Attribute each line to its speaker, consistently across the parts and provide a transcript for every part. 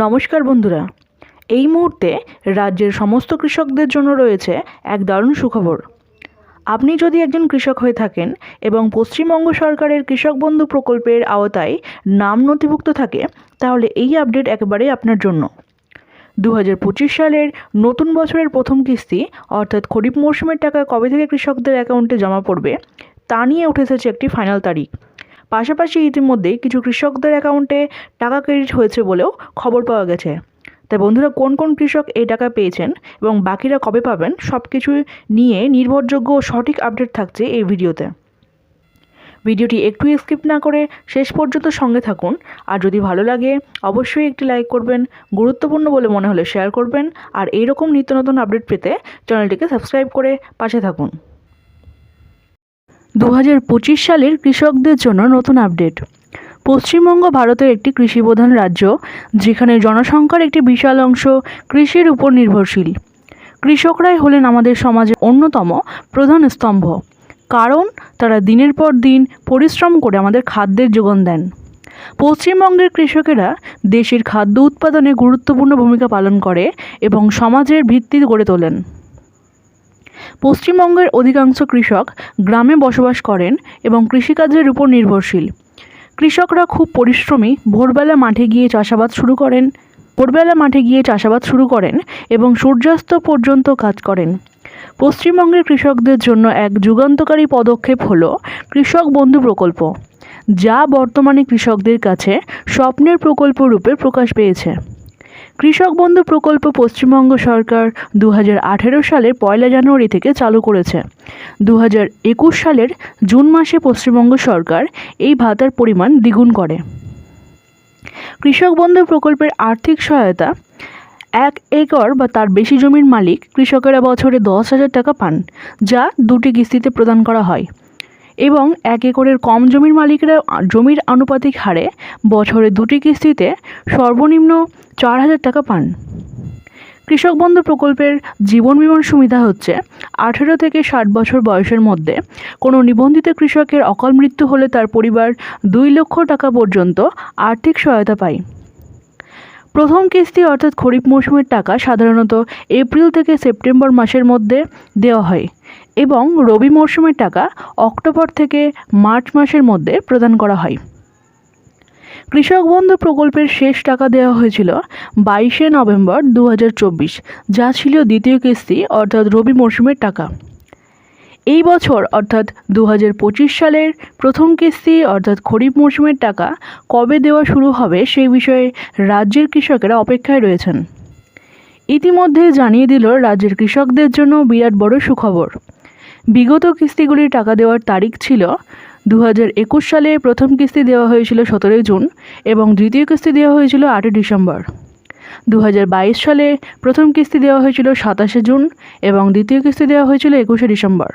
Speaker 1: নমস্কার বন্ধুরা। এই মুহূর্তে রাজ্যের সমস্ত কৃষকদের জন্য রয়েছে এক দারুণ সুখবর। আপনি যদি একজন কৃষক হয়ে থাকেন এবং পশ্চিমবঙ্গ সরকারের কৃষক বন্ধু প্রকল্পের আওতায় নাম নথিভুক্ত থাকে, তাহলে এই আপডেট একেবারেই আপনার জন্য। দু পঁচিশ সালের নতুন বছরের প্রথম কিস্তি, অর্থাৎ খরিফ মরশুমের টাকা কবে থেকে কৃষকদের অ্যাকাউন্টে জমা পড়বে, তা নিয়ে উঠে এসেছে একটি ফাইনাল তারিখ। পাশাপাশি ইতিমধ্যেই কিছু কৃষকদের অ্যাকাউন্টে টাকা ক্রেডিট হয়েছে বলেও খবর পাওয়া গেছে। তাই বন্ধুরা, কোন কোন কৃষক এই টাকা পেয়েছেন এবং বাকিরা কবে পাবেন সব কিছু নিয়ে নির্ভরযোগ্য ও সঠিক আপডেট থাকছে এই ভিডিওতে। ভিডিওটি একটু স্কিপ না করে শেষ পর্যন্ত সঙ্গে থাকুন। আর যদি ভালো লাগে, অবশ্যই একটি লাইক করবেন, গুরুত্বপূর্ণ বলে মনে হলে শেয়ার করবেন। আর এইরকম নিত্য নতুন আপডেট পেতে চ্যানেলটিকে সাবস্ক্রাইব করে পাশে থাকুন। দু হাজার পঁচিশ সালের কৃষকদের জন্য নতুন আপডেট। পশ্চিমবঙ্গ ভারতের একটি কৃষিপ্রধান রাজ্য, যেখানে জনসংখ্যার একটি বিশাল অংশ কৃষির উপর নির্ভরশীল। কৃষকরাই হলেন আমাদের সমাজের অন্যতম প্রধান স্তম্ভ। কারণ, তারা দিনের পর দিন পরিশ্রম করে আমাদের খাদ্যের যোগান দেন। পশ্চিমবঙ্গের কৃষকেরা দেশের খাদ্য উৎপাদনে গুরুত্বপূর্ণ ভূমিকা পালন করে এবং সমাজের ভিত্তি গড়ে তোলেন। পশ্চিমবঙ্গের অধিকাংশ কৃষক গ্রামে বসবাস করেন এবং কৃষিকাজের উপর নির্ভরশীল। কৃষকরা খুব পরিশ্রমী, ভোরবেলা মাঠে গিয়ে চাষাবাদ শুরু করেন। ভোরবেলা মাঠে গিয়ে চাষাবাদ শুরু করেন এবং সূর্যাস্ত পর্যন্ত কাজ করেন। পশ্চিমবঙ্গের কৃষকদের জন্য এক যুগান্তকারী পদক্ষেপ হলো কৃষক বন্ধু প্রকল্প, যা বর্তমানে কৃষকদের কাছে স্বপ্নের প্রকল্প রূপে প্রকাশ পেয়েছে। কৃষক বন্ধু প্রকল্প পশ্চিমবঙ্গ সরকার দু হাজার আঠেরো সালের পয়লা জানুয়ারি থেকে চালু করেছে। দু সালের জুন মাসে পশ্চিমবঙ্গ সরকার এই ভাতার পরিমাণ দ্বিগুণ করে। কৃষক বন্ধু প্রকল্পের আর্থিক সহায়তা, এক একর বা তার বেশি জমির মালিক কৃষকেরা বছরে দশ হাজার টাকা পান, যা দুটি কিস্তিতে প্রদান করা হয়। এবং এক একরের কম জমির মালিকরা জমির আনুপাতিক হারে বছরে দুটি কিস্তিতে সর্বনিম্ন চার হাজার টাকা পান। কৃষক বন্ধু প্রকল্পের জীবন বিমার সুবিধা হচ্ছে আঠেরো থেকে ষাট বছর বয়সের মধ্যে কোনো নিবন্ধিত কৃষকের অকাল মৃত্যু হলে তার পরিবার দুই লক্ষ টাকা পর্যন্ত আর্থিক সহায়তা পায়। প্রথম কিস্তি অর্থাৎ খরিফ মৌসুমের টাকা সাধারণত এপ্রিল থেকে সেপ্টেম্বর মাসের মধ্যে দেওয়া হয়। এবং রবি মরশুমের টাকা অক্টোবর থেকে মার্চ মাসের মধ্যে প্রদান করা হয়। কৃষক বন্ধু প্রকল্পের শেষ টাকা দেওয়া হয়েছিল বাইশে নভেম্বর দু হাজার চব্বিশ, যা ছিল দ্বিতীয় কিস্তি অর্থাৎ রবি মরশুমের টাকা। এই বছর অর্থাৎ দু হাজার পঁচিশ সালের প্রথম কিস্তি অর্থাৎ খরিফ মরশুমের টাকা কবে দেওয়া শুরু হবে সেই বিষয়ে রাজ্যের কৃষকেরা অপেক্ষায় রয়েছেন। ইতিমধ্যে জানিয়ে দিল রাজ্যের কৃষকদের জন্য বিরাট বড় সুখবর। বিগত কিস্তিগুলির টাকা দেওয়ার তারিখ ছিল দু একুশ সালে প্রথম কিস্তি দেওয়া হয়েছিল সতেরোই জুন এবং দ্বিতীয় কিস্তি দেওয়া হয়েছিল আটই ডিসেম্বর। দু হাজার বাইশ সালে প্রথম কিস্তি দেওয়া হয়েছিল সাতাশে জুন এবং দ্বিতীয় কিস্তি দেওয়া হয়েছিল একুশে ডিসেম্বর।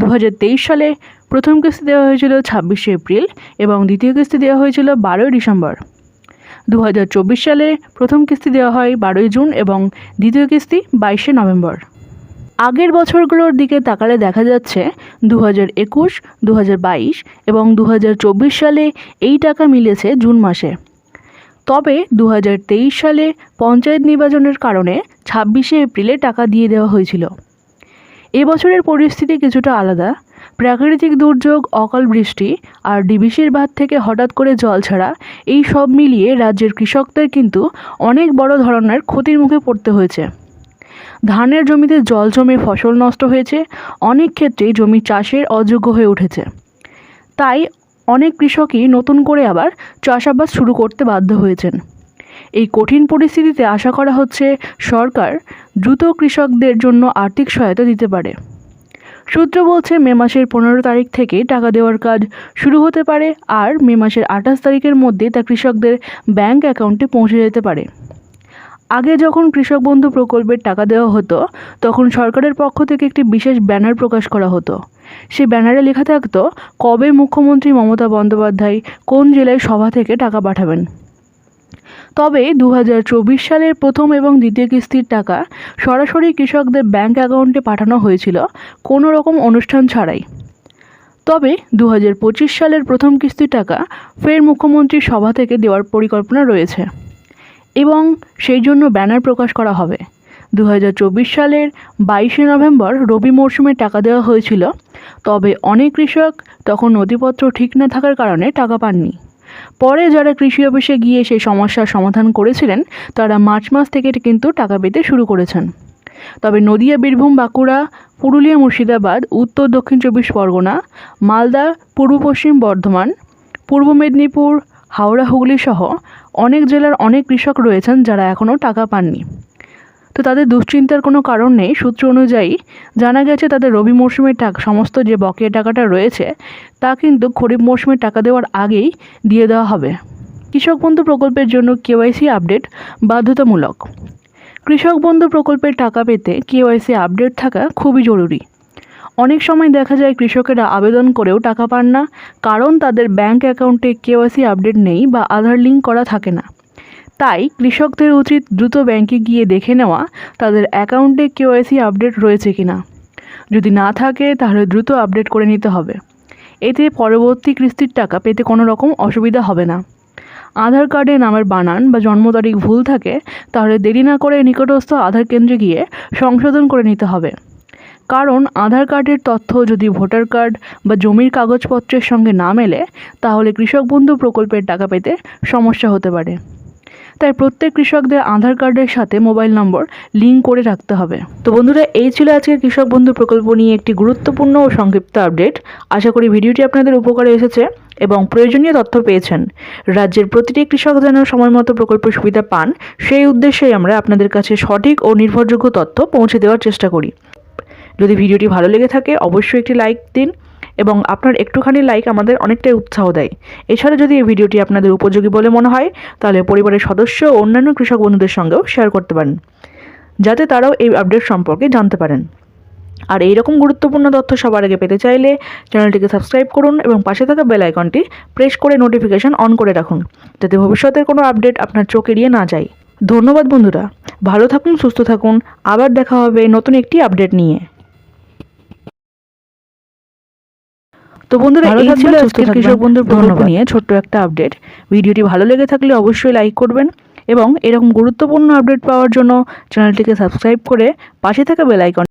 Speaker 1: দু হাজার তেইশ সালে প্রথম কিস্তি দেওয়া হয়েছিল ছাব্বিশে এপ্রিল এবং দ্বিতীয় কিস্তি দেওয়া হয়েছিল বারোই ডিসেম্বর। দু হাজার চব্বিশ সালে প্রথম কিস্তি দেওয়া হয় বারোই জুন এবং দ্বিতীয় কিস্তি বাইশে নভেম্বর। আগের বছরগুলোর দিকে তাকালে দেখা যাচ্ছে দু হাজার একুশ দু হাজার বাইশ এবং দু হাজার চব্বিশ সালে এই টাকা মিলেছে জুন মাসে। তবে দু হাজার তেইশ সালে পঞ্চায়েত নির্বাচনের কারণে ছাব্বিশে এপ্রিলে টাকা দিয়ে দেওয়া হয়েছিল। এবছরের পরিস্থিতি কিছুটা আলাদা। প্রাকৃতিক দুর্যোগ, অকাল বৃষ্টি আর ডিবিসির বাঁধ থেকে হঠাৎ করে জল ছাড়া এই সব মিলিয়ে রাজ্যের কৃষকদের কিন্তু অনেক বড় ধরনের ক্ষতির মুখে পড়তে হয়েছে। ধানের জমিতে জল জমে ফসল নষ্ট হয়েছে, অনেক ক্ষেত্রেই জমি চাষের অযোগ্য হয়ে উঠেছে। তাই অনেক কৃষকই নতুন করে আবার চাষাবাদ শুরু করতে বাধ্য হয়েছেন। এই কঠিন পরিস্থিতিতে আশা করা হচ্ছে সরকার দ্রুত কৃষকদের জন্য আর্থিক সহায়তা দিতে পারে। সূত্র বলছে, মে মাসের পনেরো তারিখ থেকে টাকা দেওয়ার কাজ শুরু হতে পারে, আর মে মাসের আঠাশ তারিখের মধ্যে তা কৃষকদের ব্যাংক অ্যাকাউন্টে পৌঁছে যেতে পারে। আগে যখন কৃষক বন্ধু প্রকল্পের টাকা দেওয়া হতো, তখন সরকারের পক্ষ থেকে একটি বিশেষ ব্যানার প্রকাশ করা হতো। সে ব্যানারে লেখা থাকতো, কবে মুখ্যমন্ত্রী মমতা বন্দ্যোপাধ্যায় কোন জেলায় সভা থেকে টাকা পাঠাবেন? তবে দু হাজার চব্বিশ সালের প্রথম এবং দ্বিতীয় কিস্তির টাকা সরাসরি কৃষকদের ব্যাংক অ্যাকাউন্টে পাঠানো হয়েছিল কোনো রকম অনুষ্ঠান ছাড়াই। তবে দু হাজার পঁচিশ সালের প্রথম কিস্তির টাকা ফের মুখ্যমন্ত্রীর সভা থেকে দেওয়ার পরিকল্পনা রয়েছে। এবং সেই জন্য ব্যানার প্রকাশ করা হবে। দু হাজার চব্বিশ সালের বাইশে নভেম্বর রবি মরশুমে টাকা দেওয়া হয়েছিল, তবে অনেক কৃষক তখন নথিপত্র ঠিক না থাকার কারণে টাকা পাননি। পরে যারা কৃষি অফিসে গিয়ে সেই সমস্যার সমাধান করেছিলেন, তারা মার্চ মাস থেকে কিন্তু টাকা পেতে শুরু করেছেন। তবে নদিয়া, বীরভূম, বাঁকুড়া, পুরুলিয়া, মুর্শিদাবাদ, উত্তর, দক্ষিণ চব্বিশ পরগনা, মালদা, পূর্ব পশ্চিম বর্ধমান, পূর্ব মেদিনীপুর, হাওড়া, হুগলি সহ অনেক জেলার অনেক কৃষক রয়েছেন যারা এখনও টাকা পাননি। তো তাদের দুশ্চিন্তার কোনো কারণ নেই। সূত্র অনুযায়ী জানা গেছে, তাদের রবি মরশুমের টাকা, সমস্ত যে বকেয়া টাকাটা রয়েছে, তা কিন্তু খরিফ মরশুমের টাকা দেওয়ার আগেই দিয়ে দেওয়া হবে। কৃষক বন্ধু প্রকল্পের জন্য কেওয়াইসি আপডেট বাধ্যতামূলক। কৃষক বন্ধু প্রকল্পের টাকা পেতে কেওয়াইসি আপডেট থাকা খুবই জরুরি। অনেক সময় দেখা যায় কৃষকেরা আবেদন করেও টাকা পান না, কারণ তাদের ব্যাংক অ্যাকাউন্টে কেওয়াইসি আপডেট নেই বা আধার লিঙ্ক করা থাকে না। তাই কৃষকদের উচিত দ্রুত ব্যাংকে গিয়ে দেখে নেওয়া তাদের অ্যাকাউন্টে কেওয়াইসি আপডেট রয়েছে কি না যদি না থাকে, তাহলে দ্রুত আপডেট করে নিতে হবে। এতে পরবর্তী কিস্তির টাকা পেতে কোনো রকম অসুবিধা হবে না। আধার কার্ডে নামের বানান বা জন্ম তারিখ ভুল থাকে, তাহলে দেরি না করে নিকটস্থ আধার কেন্দ্রে গিয়ে সংশোধন করে নিতে হবে। কারণ আধার কার্ডের তথ্য যদি ভোটার কার্ড বা জমির কাগজপত্রের সঙ্গে না মেলে, তাহলে কৃষক বন্ধু প্রকল্পের টাকা পেতে সমস্যা হতে পারে। তাই প্রত্যেক কৃষকদের আধার কার্ডের সাথে মোবাইল নম্বর লিঙ্ক করে রাখতে হবে। তো বন্ধুরা, এই ছিল আজকে কৃষক বন্ধু প্রকল্প নিয়ে একটি গুরুত্বপূর্ণ ও সংক্ষিপ্ত আপডেট। আশা করি ভিডিওটি আপনাদের উপকারে এসেছে এবং প্রয়োজনীয় তথ্য পেয়েছেন। রাজ্যের প্রতিটি কৃষক যেন সময় মতো প্রকল্পের সুবিধা পান, সেই উদ্দেশ্যেই আমরা আপনাদের কাছে সঠিক ও নির্ভরযোগ্য তথ্য পৌঁছে দেওয়ার চেষ্টা করি। যদি ভিডিওটি ভালো লেগে থাকে, অবশ্যই একটি লাইক দিন এবং আপনার একটুখানি লাইক আমাদের অনেকটাই উৎসাহ দেয়। এছাড়া যদি এই ভিডিওটি আপনাদের উপযোগী বলে মনে হয়, তাহলে পরিবারের সদস্য ও অন্যান্য কৃষক বন্ধুদের সঙ্গেও শেয়ার করতে পারেন, যাতে তারাও এই আপডেট সম্পর্কে জানতে পারেন। আর এই রকম গুরুত্বপূর্ণ তথ্য সবার আগে পেতে চাইলে চ্যানেলটিকে সাবস্ক্রাইব করুন এবং পাশে থাকা বেল আইকনটি প্রেস করে নোটিফিকেশন অন করে রাখুন, যাতে ভবিষ্যতের কোনো আপডেট আপনার চোখ এড়িয়ে না যায়। ধন্যবাদ বন্ধুরা, ভালো থাকুন, সুস্থ থাকুন, আবার দেখা হবে নতুন একটি আপডেট নিয়ে। তো বন্ধুরা এই ছিল আজকের কৃষক বন্ধুর প্রকল্প নিয়ে ছোট্ট একটা আপডেট। ভিডিওটি ভালো লেগে থাকলে অবশ্যই লাইক করবেন এবং এরকম গুরুত্বপূর্ণ আপডেট পাওয়ার জন্য চ্যানেলটিকে সাবস্ক্রাইব করে পাশে থাকা বেল আইকন